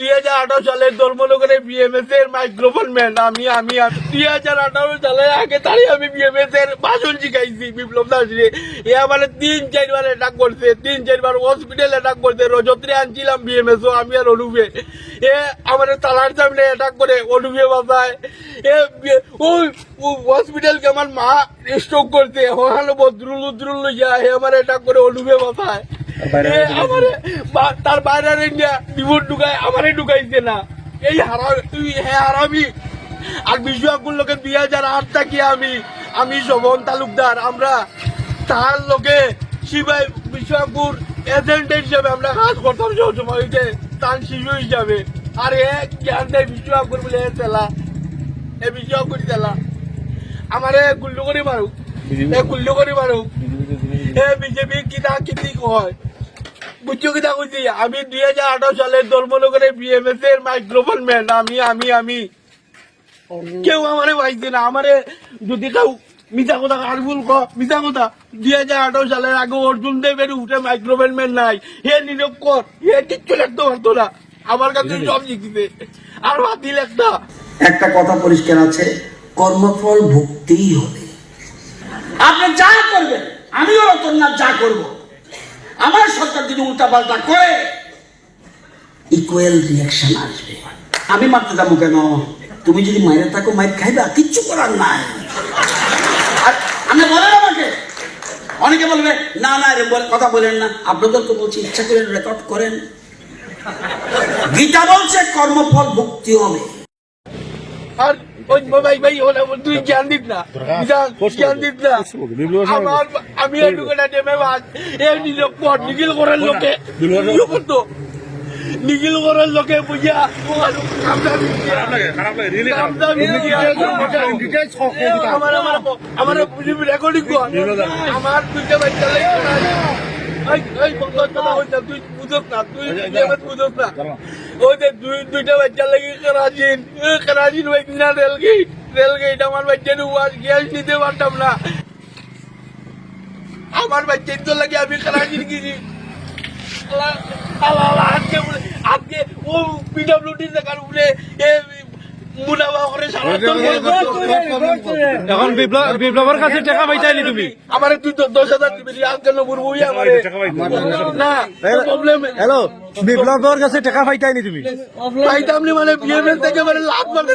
দুই হাজার আঠারো সালের ধর্মনগরে বিএমএস এর মাইক্রোফোন ম্যান আমি আমি দুই হাজার আঠারো সালের আগে তারই আমি বিএমএস এর ভাষণ শিখাইছি, বিপ্লব দাসরে এ আমার তিন, চারবার অ্যাটাক করছে, তিন, চারবার হসপিটাল অ্যাটাক করছে, রজত্রে আনছিলাম বিএমএস ও, আমি আর অনুপে এ আমার তালার সামনে অ্যাটাক করে অনুপে বাসায়। এ ওই হসপিটালকে আমার মা স্ট্রোক করছে ওখানে বদরুল উদ্রুল লইয়া হে আমার অ্যাটাক করে অনুপে বাসায়। তার বাইরে বিভোট ঢুকায় আমারে ঢুকাইছে না। এই হারাম তুই হে হারামি আর বিশ্বকুল লোকে দুই হাজার আট থাকি আমি আমি শোভন তালুকদার আমরা তার লোকে শিবাই বিশ্বপুর এজেন্ট হিসাবে আমরা কাজ করতাম সবসময়তে তার শিশু হিসাবে। আর এ জ্ঞান দেয় বিশ্বপুর বলে এ তেলা এ বিশ্বপুর তেলা আমারে গুল্লু করে মারুক এ গুল্লু করে মারুক। এ বিজেপি কিনা কিতি কয়। কিনা বুঝছি আমি দুই হাজার আঠারো সালের ধর্মনগরে বিএমএস এর মাইক্রোফোন ম্যান আমি আমি আমি। কেউ আমারে পাইছে না আমারে যদি কেউ মিথা কথা কারবুল ক মিথা কথা দুই হাজার আঠারো সালের আগে অর্জুন দেবের উঠে মাইক্রোফোন ম্যান নাই। হে নিরক্ষর হে কিচ্ছু লিখতে পারতো না। আমার কাছে সব শিখিছে আর বাতিল একটা। একটা কথা পরিষ্কার আছে কর্মফল ভুগতেই হবে। আপনি যা করবেন আমিও রতন না যা করব। আমার সরকার যদি উল্টা পাল্টা করে ইকুয়াল রিয়াকশন আসবে। আমি মারতে যাব কেন? তুমি যদি মায়ের থাকো মায়ের খাইবা, কিচ্ছু করার নাই। আর আপনি আমাকে। অনেকে বলবে, না না রে কথা বলেন না। আপনাদের তো বলছি, ইচ্ছা করে রেকর্ড করেন। গীতা বলছে, কর্মফল ভুগতে হবে। আর ভাই ভাই তুই জ্ঞান দিত না। জ্ঞান দিত না। আমার আমি একটু নেমে বাদ এ নিরক্ষর নিখিল করার লোকে। করতো নিখিল করার লোকে বুঝিয়া আমার আমার রেকর্ডিং কর। আমার দুইটা বাচ্চা লাগে দুইটা বাচ্চা লাগি কেরাজিন কেরাজিন ওই না রেলগেট রেলগেট আমার বাচ্চা ওয়াজ গ্যাস নিতে পারতাম না। আমার বাচ্চা তো লাগে আমি কেরাজিন আল্লাহ আজকে আজকে ও পিডব্লিউডি দেখার উপরে এখন বিপ্লবের কাছে টাকা পাইতাইলি তুমি? আমার তুই তো দশ হাজার দিবি হ্যালো বিপ্লবের কাছে টাকা পাইতাইনি তুমি? পাইতাম মানে বিএমএল থেকে মানে লাভ মারতে